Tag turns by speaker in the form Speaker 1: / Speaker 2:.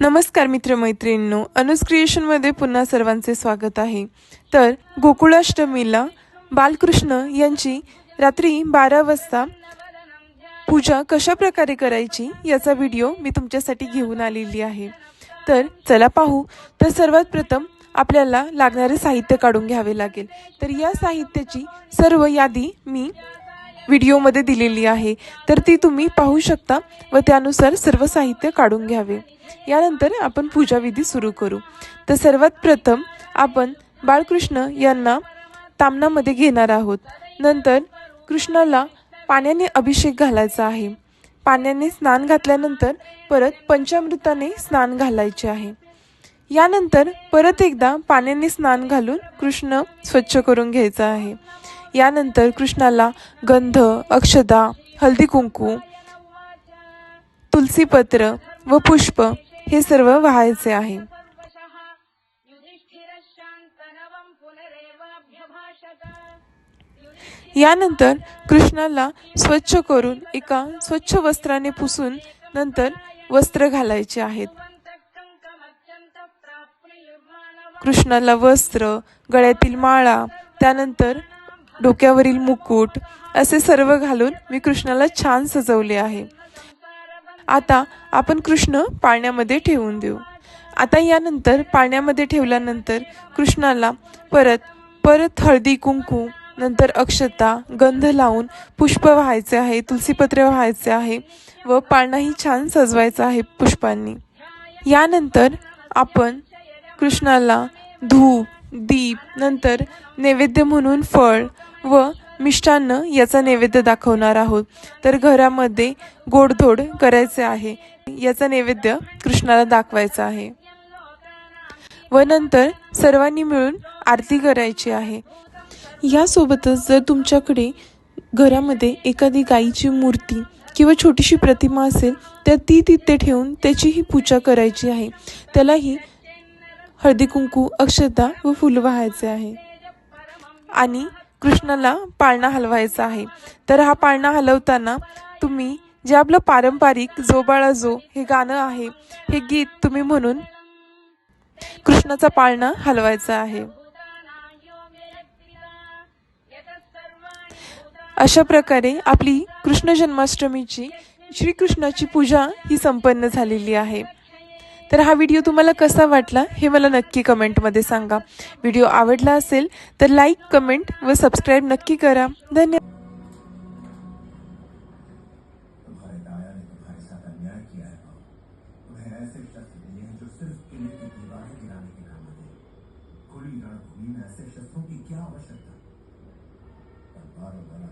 Speaker 1: नमस्कार मित्रमैत्रिणींनो अनुज क्रिएशनमध्ये पुन्हा सर्वांचे स्वागत आहे. तर गोकुळाष्टमीला बालकृष्ण यांची रात्री बारा वाजता पूजा कशा प्रकारे करायची याचा व्हिडिओ मी तुमच्यासाठी घेऊन आलेली आहे. तर चला पाहू. तर सर्वात प्रथम आपल्याला लागणारे साहित्य काढून घ्यावे लागेल. तर या साहित्याची सर्व यादी मी व्हिडिओमध्ये दिलेली आहे. तर ती तुम्ही पाहू शकता व त्यानुसार सर्व साहित्य काढून घ्यावे. यानंतर आपण पूजाविधी सुरू करू. तर सर्वात प्रथम आपण बाळकृष्ण यांना तामणामध्ये घेणार आहोत. नंतर कृष्णाला पाण्याने अभिषेक घालायचा आहे. पाण्याने स्नान घातल्यानंतर परत पंचामृताने स्नान घालायचे आहे. यानंतर परत एकदा पाण्याने स्नान घालून कृष्ण स्वच्छ करून घ्यायचा आहे. यानंतर कृष्णाला गंध अक्षदा हल्दी कुंकू तुलसीपत्र व पुष्प हे सर्व व्हायचे आहे. यानंतर कृष्णाला स्वच्छ करून एका स्वच्छ वस्त्राने पुसून नंतर वस्त्र घालायचे आहेत. कृष्णाला वस्त्र गळ्यातील माळा त्यानंतर डोक्यावरील मुकुट असे सर्व घालून मी कृष्णाला छान सजवले आहे. आता आपण कृष्ण पाळण्यामध्ये ठेवून देऊ. आता यानंतर पाण्यामध्ये ठेवल्यानंतर कृष्णाला परत परत हळदी कुंकू नंतर अक्षता गंध लावून पुष्प व्हायचे आहे तुलसीपत्र व्हायचे आहे व पाळणाही छान सजवायचा आहे पुष्पांनी. यानंतर आपण कृष्णाला धूप दीप नंतर नैवेद्य म्हणून फळ व मिष्टान्न याचा नैवेद्य दाखवणार आहोत. तर घरामध्ये गोडधोड करायचे आहे. याचा नैवेद्य कृष्णाला दाखवायचा आहे. व नंतर सर्वांनी मिळून आरती करायची आहे. यासोबतच जर तुमच्याकडे घरामध्ये एखादी गाईची मूर्ती किंवा छोटीशी प्रतिमा असेल तर ती तिथे ठेवून त्याचीही पूजा करायची आहे. त्यालाही हळदी कुंकू अक्षता व फुलं वाहायचे आहे. आणि कृष्णाला पाळणा हलवायचा आहे. तर हा पाळणा हलवताना तुम्ही जे आपलं पारंपरिक जो बाळा जो हे गाणं आहे हे गीत तुम्ही म्हणून कृष्णाचा पाळणा हलवायचा आहे. अशा प्रकारे आपली कृष्ण जन्माष्टमीची श्रीकृष्णाची पूजा ही संपन्न झालेली आहे. तर हा वीडियो तुम्हाला कसा वाटला, हे मला नक्की कमेंटमध्ये सांगा. व्हिडिओ आवडला असेल, तर लाईक कमेंट व सबस्क्राईब नक्की करा. धन्यवाद.
Speaker 2: खुली रणभूमि में ऐसे शस्त्रों की क्या आवश्यकता